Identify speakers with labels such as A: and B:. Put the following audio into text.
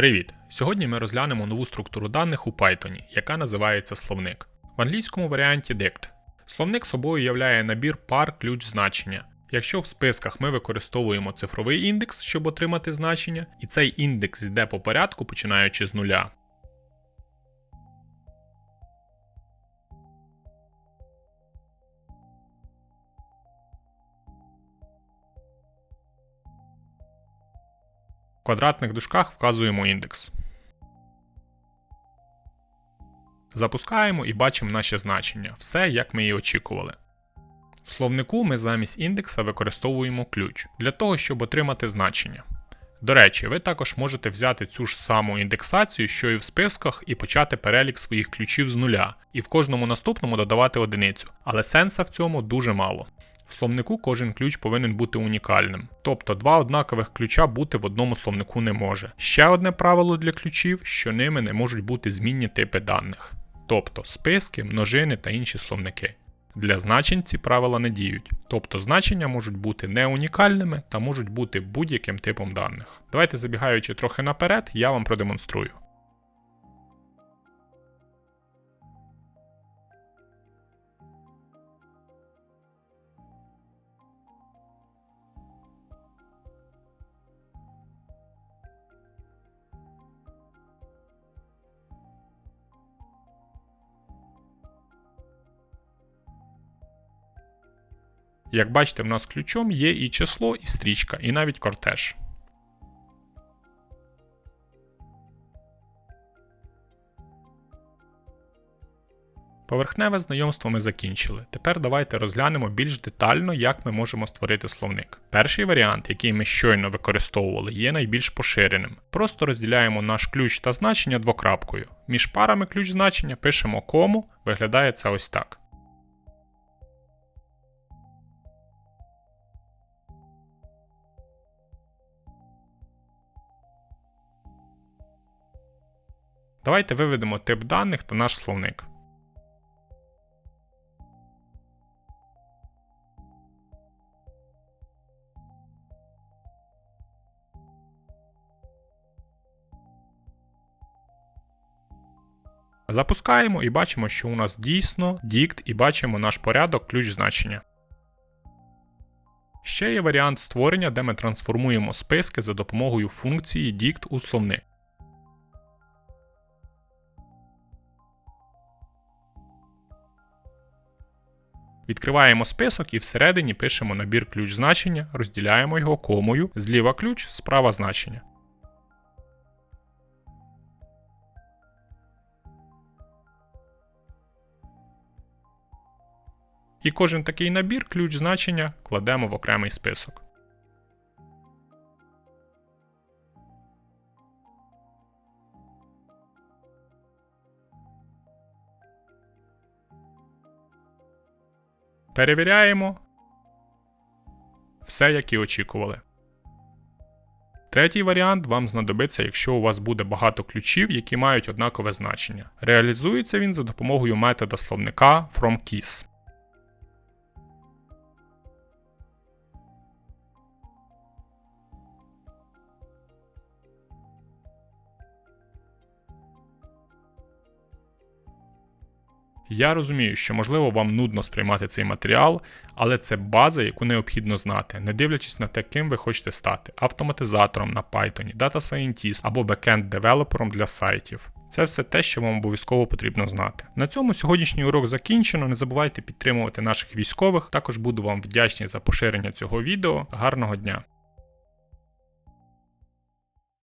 A: Привіт! Сьогодні ми розглянемо нову структуру даних у Python, яка називається словник. В англійському варіанті dict. Словник собою являє набір пар ключ значення. Якщо в списках ми використовуємо цифровий індекс, щоб отримати значення, і цей індекс йде по порядку, починаючи з нуля. Квадратних дужках вказуємо індекс. Запускаємо і бачимо наше значення. Все як ми і очікували. В словнику ми замість індекса використовуємо ключ для того, щоб отримати значення. До речі, ви також можете взяти цю ж саму індексацію, що і в списках, і почати перелік своїх ключів з нуля, і в кожному наступному додавати одиницю. Але сенса в цьому дуже мало. В словнику кожен ключ повинен бути унікальним, тобто два однакових ключа бути в одному словнику не може. Ще одне правило для ключів, що ними не можуть бути змінні типи даних, тобто списки, множини та інші словники. Для значень ці правила не діють, тобто значення можуть бути не унікальними та можуть бути будь-яким типом даних. Давайте забігаючи трохи наперед, я вам продемонструю. Як бачите, в нас ключом є і число, і стрічка, і навіть кортеж. Поверхневе знайомство ми закінчили. Тепер давайте розглянемо більш детально, як ми можемо створити словник. Перший варіант, який ми щойно використовували, є найбільш поширеним. Просто розділяємо наш ключ та значення двокрапкою. Між парами ключ значення пишемо кому, виглядає це ось так. Давайте виведемо тип даних та наш словник. Запускаємо і бачимо, що у нас дійсно дікт і бачимо наш порядок ключ значення. Ще є варіант створення, де ми трансформуємо списки за допомогою функції dict у словник. Відкриваємо список і всередині пишемо набір ключ значення, розділяємо його комою, зліва ключ, справа значення. І кожен такий набір ключ значення кладемо в окремий список. Перевіряємо. Все, як і очікували. Третій варіант вам знадобиться, якщо у вас буде багато ключів, які мають однакове значення. Реалізується він за допомогою метода словника FromKeys. Я розумію, що можливо вам нудно сприймати цей матеріал, але це база, яку необхідно знати, не дивлячись на те, ким ви хочете стати автоматизатором на Python, Data Scientist або бекенд девелопером для сайтів. Це все те, що вам обов'язково потрібно знати. На цьому сьогоднішній урок закінчено. Не забувайте підтримувати наших військових. Також буду вам вдячний за поширення цього відео. Гарного дня!